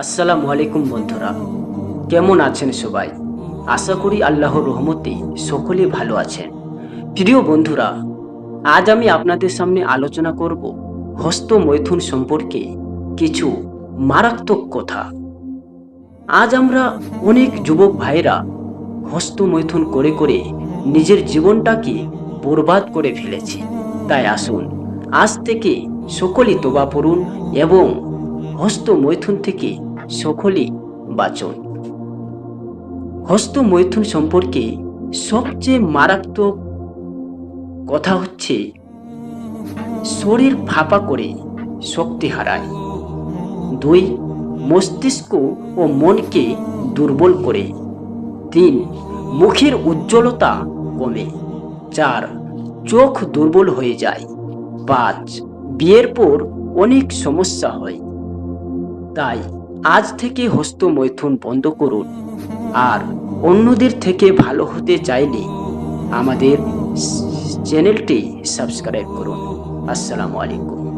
আসসালামু আলাইকুম বন্ধুরা। কেমন আছেন সবাই? আশা করি আল্লাহর রহমতে সকলে ভালো আছেন। প্রিয় বন্ধুরা, আজ আমি আপনাদের সামনে আলোচনা করব হস্ত মৈথুন সম্পর্কে কিছু মারাত্মক কথা। আজ আমরা অনেক যুবক ভাইরা হস্ত মৈথুন করে করে নিজের জীবনটাকে বরবাদ করে ফেলেছি। তাই আসুন, আজ থেকে সকলেই তোবা পড়ুন এবং হস্ত মৈথুন থেকে সকলেই বাঁচুন। হস্ত মৈথুন সম্পর্কে সবচেয়ে মারাত্মক কথা হচ্ছে, শরীর ফাঁপা করে শক্তি হারায়। দুই, মস্তিষ্ক ও মনকে দুর্বল করে। তিন, মুখের উজ্জ্বলতা কমে। চার, চোখ দুর্বল হয়ে যায়। পাঁচ, বিয়ের পর অনেক সমস্যা হয়। তাই আজ থেকে হস্ত মৈথুন বন্ধ করুন। আর অন্যদের থেকে ভালো হতে চাইলে আমাদের চ্যানেলটি সাবস্ক্রাইব করুন। আসসালামু আলাইকুম।